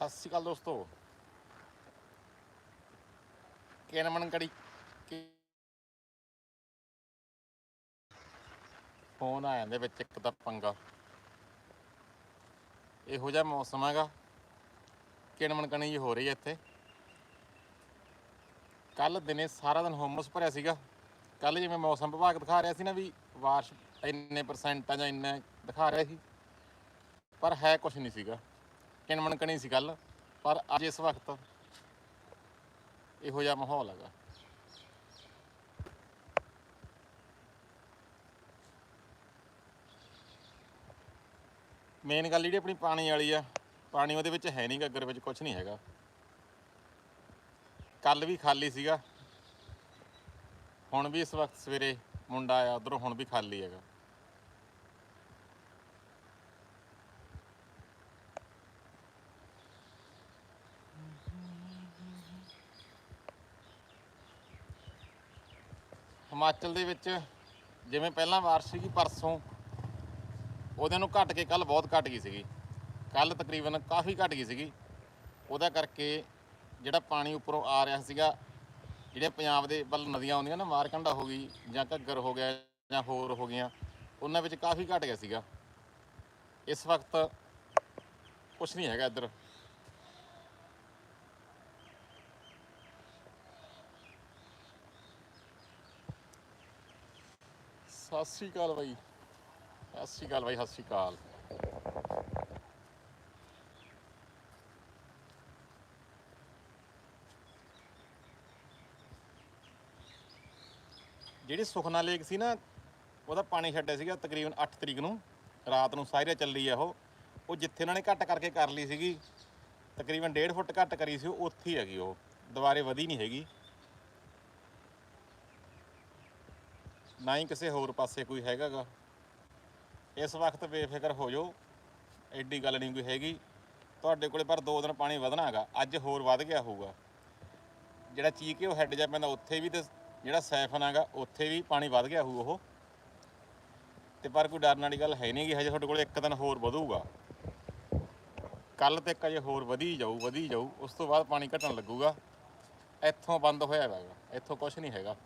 ਸਤਿ ਸ਼੍ਰੀ ਅਕਾਲ ਦੋਸਤੋ। ਕਿਨਮਨ ਕੜੀ? ਫੋਨ ਆ ਜਾਂਦੇ ਵਿੱਚ ਇੱਕ ਤਾਂ ਪੰਗਾ। ਇਹੋ ਜਿਹਾ ਮੌਸਮ ਹੈਗਾ। ਕਿਨਮਨ ਕਣੀ ਜਿਹੀ ਹੋ ਰਹੀ ਹੈ ਇੱਥੇ? ਕੱਲ ਦਿਨੇ ਸਾਰਾ ਦਿਨ ਹੁਮਸ ਭਰਿਆ ਸੀਗਾ। ਕੱਲ ਜਿਵੇਂ ਮੌਸਮ ਵਿਭਾਗ ਦਿਖਾ ਰਿਹਾ ਸੀ ਨਾ ਵੀ ਬਾਰਿਸ਼ ਇੰਨੇ ਪਰਸੈਂਟਾਂ ਜਾਂ ਇੰਨਾ ਦਿਖਾ ਰਿਹਾ ਸੀ। ਪਰ ਹੈ ਕੁਝ ਨਹੀਂ ਸੀਗਾ। ਕਿਣ ਮਣਕਣੀ ਸੀ ਗੱਲ, ਪਰ ਅੱਜ ਇਸ ਵਕਤ ਇਹੋ ਜਿਹਾ ਮਾਹੌਲ ਹੈਗਾ। ਮੇਨ ਗੱਲ ਜਿਹੜੀ ਆਪਣੀ ਪਾਣੀ ਵਾਲੀ ਆ, ਪਾਣੀ ਉਹਦੇ ਵਿੱਚ ਹੈ ਨਹੀਂ ਗੱਗਰ ਵਿੱਚ ਕੁਝ ਨਹੀਂ ਹੈਗਾ। ਕੱਲ ਵੀ ਖਾਲੀ ਸੀਗਾ। ਹੁਣ ਵੀ ਇਸ ਵਕਤ ਸਵੇਰੇ ਮੁੰਡਾ ਆਇਆ, ਉਧਰੋਂ ਹੁਣ ਵੀ ਖਾਲੀ ਹੈਗਾ। ਹਿਮਾਚਲ ਦੇ ਵਿੱਚ ਜਿਵੇਂ ਪਹਿਲਾਂ ਬਾਰਿਸ਼ ਸੀਗੀ, ਪਰਸੋਂ ਉਹਦੇ ਨੂੰ ਘਟ ਕੇ ਕੱਲ ਬਹੁਤ ਘਟ ਗਈ ਸੀਗੀ। ਕੱਲ ਤਕਰੀਬਨ ਕਾਫੀ ਘਟ ਗਈ ਸੀਗੀ। ਉਹਦਾ ਕਰਕੇ ਜਿਹੜਾ ਪਾਣੀ ਉੱਪਰੋਂ ਆ ਰਿਹਾ ਸੀਗਾ, ਜਿਹੜੇ ਪੰਜਾਬ ਦੇ ਵੱਲ ਨਦੀਆਂ ਆਉਂਦੀਆਂ ਨਾ, ਮਾਰਕੰਡਾ ਹੋ ਗਈ ਜਾਂ ਘੱਗਰ ਹੋ ਗਿਆ ਜਾਂ ਹੋਰ ਹੋ ਗਈਆਂ, ਉਹਨਾਂ ਵਿੱਚ ਕਾਫੀ ਘਟ ਗਿਆ ਸੀਗਾ। ਇਸ ਵਕਤ ਕੁਝ ਨਹੀਂ ਹੈਗਾ ਇੱਧਰ। ਸਤਿ ਸ਼੍ਰੀ ਅਕਾਲ ਬਾਈ। ਸਤਿ ਸ਼੍ਰੀ ਅਕਾਲ ਬਾਈ, ਸਤਿ ਸ਼੍ਰੀ ਅਕਾਲ। ਜਿਹੜੀ ਸੁਖਨਾ ਲੇਕ ਸੀ ਨਾ, ਉਹਦਾ ਪਾਣੀ ਛੱਡਿਆ ਸੀਗਾ ਤਕਰੀਬਨ 8 ਤਰੀਕ ਨੂੰ। ਰਾਤ ਨੂੰ ਸਾਇਰਾ ਚੱਲੀ ਆ ਉਹ। ਉਹ ਜਿੱਥੇ ਉਹਨਾਂ ਨੇ ਘੱਟ ਕਰਕੇ ਕਰ ਲਈ ਸੀਗੀ, ਤਕਰੀਬਨ 1.5 ਫੁੱਟ ਘੱਟ ਕਰੀ ਸੀ, ਉਹ ਉੱਥੇ ਹੀ ਹੈਗੀ ਉਹ। ਦੁਬਾਰੇ ਵਧੀ ਨਹੀਂ ਹੈਗੀ। ਨਾ ਹੀ ਕਿਸੇ ਹੋਰ ਪਾਸੇ ਕੋਈ ਹੈਗਾਗਾ। ਇਸ ਵਕਤ ਬੇਫਿਕਰ ਹੋ ਜਾਓ, ਐਡੀ ਗੱਲ ਨਹੀਂ ਕੋਈ ਹੈਗੀ। ਤੁਹਾਡੇ ਕੋਲੇ ਪਰ ਦੋ ਦਿਨ ਪਾਣੀ ਵਧਣਾ ਹੈਗਾ ਅੱਜ ਹੋਰ ਵੱਧ ਗਿਆ ਹੋਊਗਾ। ਜਿਹੜਾ ਚੀਕੇ ਉਹ ਹੈੱਡ ਜਾ ਪੈਂਦਾ, ਉੱਥੇ ਵੀ ਤੇ ਜਿਹੜਾ ਸੈਫਨ ਹੈਗਾ ਉੱਥੇ ਵੀ ਪਾਣੀ ਵੱਧ ਗਿਆ ਹੋਊ ਉਹ। ਤੇ ਪਰ ਕੋਈ ਡਰਨ ਵਾਲੀ ਗੱਲ ਹੈ ਨਹੀਂ ਗੀ, ਹਜੇ ਤੁਹਾਡੇ ਕੋਲ ਇੱਕ ਦਿਨ ਹੋਰ ਵਧੂਗਾ। ਕੱਲ ਤੱਕ ਅਜੇ ਹੋਰ ਵਧੀ ਜਾਊ ਵਧੀ ਜਾਊ, ਉਸ ਤੋਂ ਬਾਅਦ ਪਾਣੀ ਘਟਣ ਲੱਗੂਗਾ। ਇੱਥੋਂ ਬੰਦ ਹੋਇਆ ਹੈਗਾ ਇੱਥੋਂ ਕੁਝ ਨਹੀਂ ਹੈਗਾ।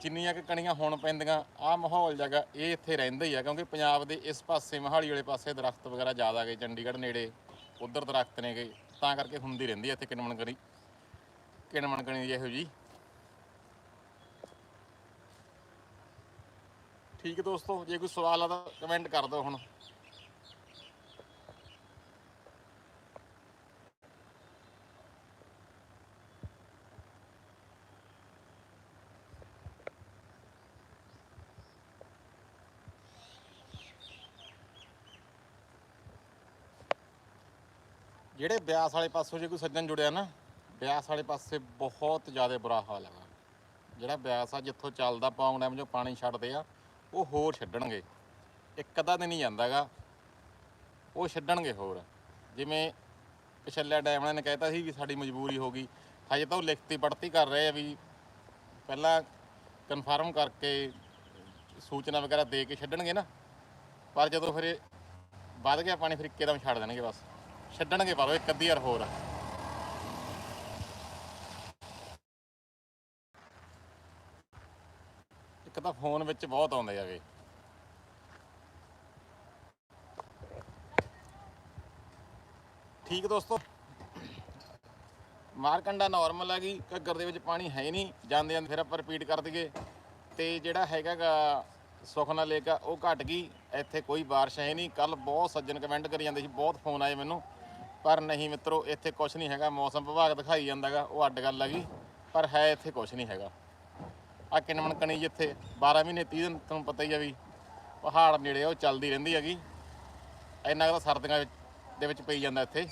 ਜਿੰਨੀਆਂ ਕਿ ਕਣੀਆਂ ਹੁਣ ਪੈਂਦੀਆਂ ਆ ਮਾਹੌਲ ਜਗਾ, ਇਹ ਇੱਥੇ ਰਹਿੰਦਾ ਹੀ ਆ, ਕਿਉਂਕਿ ਪੰਜਾਬ ਦੇ ਇਸ ਪਾਸੇ, ਮਹਾਲੀ ਵਾਲੇ ਪਾਸੇ ਦਰਖਤ ਵਗੈਰਾ ਜ਼ਿਆਦਾ ਗਏ, ਚੰਡੀਗੜ੍ਹ ਨੇੜੇ, ਉਧਰ ਦਰਖਤ ਨੇ ਗਏ, ਤਾਂ ਕਰਕੇ ਹੁੰਦੀ ਰਹਿੰਦੀ ਆ ਇੱਥੇ ਕਿਣਮਣ ਕਰੀ ਕਿਣਮਣ ਕਣੀ ਦੀ ਇਹੋ ਜੀ ਠੀਕ ਦੋਸਤੋ, ਜੇ ਕੋਈ ਸਵਾਲ ਆ ਤਾਂ ਕਮੈਂਟ ਕਰ ਦਿਓ ਹੁਣ। ਜਿਹੜੇ ਬਿਆਸ ਵਾਲੇ ਪਾਸੋਂ ਜੇ ਕੋਈ ਸੱਜਣ ਜੁੜਿਆ ਨਾ, ਬਿਆਸ ਵਾਲੇ ਪਾਸੇ ਬਹੁਤ ਜ਼ਿਆਦਾ ਬੁਰਾ ਹਾਲ ਹੈਗਾ। ਜਿਹੜਾ ਬਿਆਸ ਆ, ਜਿੱਥੋਂ ਚੱਲਦਾ ਪੌਂਗ ਡੈਮ 'ਚੋਂ ਪਾਣੀ ਛੱਡਦੇ ਆ, ਉਹ ਹੋਰ ਛੱਡਣਗੇ। ਇੱਕ ਅੱਧਾ ਦਿਨ ਹੀ ਜਾਂਦਾਗਾ ਉਹ ਛੱਡਣਗੇ ਹੋਰ। ਜਿਵੇਂ ਪਿਛਲੇ ਡੈਮ ਵਾਲਿਆਂ ਨੇ ਕਹਿਤਾ ਸੀ ਵੀ ਸਾਡੀ ਮਜਬੂਰੀ ਹੋ ਗਈ। ਹਜੇ ਤਾਂ ਉਹ ਲਿਖਤੀ ਪੜਤੀ ਕਰ ਰਹੇ ਆ ਵੀ ਪਹਿਲਾਂ ਕਨਫਰਮ ਕਰਕੇ ਸੂਚਨਾ ਵਗੈਰਾ ਦੇ ਕੇ ਛੱਡਣਗੇ ਨਾ, ਪਰ ਜਦੋਂ ਫਿਰ ਵੱਧ ਗਿਆ ਪਾਣੀ, ਫਿਰ ਇੱਕਦਮ ਛੱਡ ਦੇਣਗੇ ਬਸ। ਛੱਡਣਗੇ ਪਰ ਇੱਕ ਅੱਧੀ ਵਾਰ ਹੋਰ ਇੱਕ ਤਾਂ ਫੋਨ ਵਿੱਚ ਬਹੁਤ ਆਉਂਦੇ ਆਗੇ ਠੀਕ ਦੋਸਤੋ, ਮਾਰਕੰਡਾ ਨਾਰਮਲ ਗਈ ਘੱਗਰ ਦੇ ਵਿੱਚ ਪਾਣੀ ਹੈ ਹੀ ਨਹੀਂ, ਜਾਂਦੇ ਜਾਂਦੇ ਫਿਰ ਆਪਾਂ ਰਿਪੀਟ ਕਰ ਦਈਏ। ਤੇ ਜਿਹੜਾ ਹੈਗਾਗਾ ਸੁਖਨਾ ਲੇਕ ਆ, ਉਹ ਘਟ ਗਈ, ਇੱਥੇ ਕੋਈ ਬਾਰਿਸ਼ ਹੈ ਨਹੀਂ। ਕੱਲ ਬਹੁਤ ਸੱਜਣ ਕਮੈਂਟ ਕਰੀ ਜਾਂਦੇ ਸੀ, ਬਹੁਤ ਫੋਨ ਆਏ ਮੈਨੂੰ। ਪਰ ਨਹੀਂ ਮਿੱਤਰੋ ਇੱਥੇ ਕੁਝ ਨਹੀਂ ਹੈਗਾ। ਮੌਸਮ ਵਿਭਾਗ ਦਿਖਾਈ ਜਾਂਦਾਗਾ ਉਹ ਅੱਡ ਗੱਲ ਹੈਗੀ। ਪਰ ਹੈ ਇੱਥੇ ਕੁਝ ਨਹੀਂ ਹੈਗਾ। ਆ ਕਿਨਮਣ ਕਣੀ ਜਿੱਥੇ 12 ਮਹੀਨੇ 30 ਦਿਨ ਤੁਹਾਨੂੰ ਪਤਾ ਹੀ ਆ ਵੀ ਪਹਾੜ ਨੇੜੇ ਆ, ਉਹ ਚੱਲਦੀ ਰਹਿੰਦੀ ਹੈਗੀ। ਇੰਨਾ ਕੁ ਤਾਂ ਸਰਦੀਆਂ ਦੇ ਵਿੱਚ ਪਈ ਜਾਂਦਾ ਇੱਥੇ।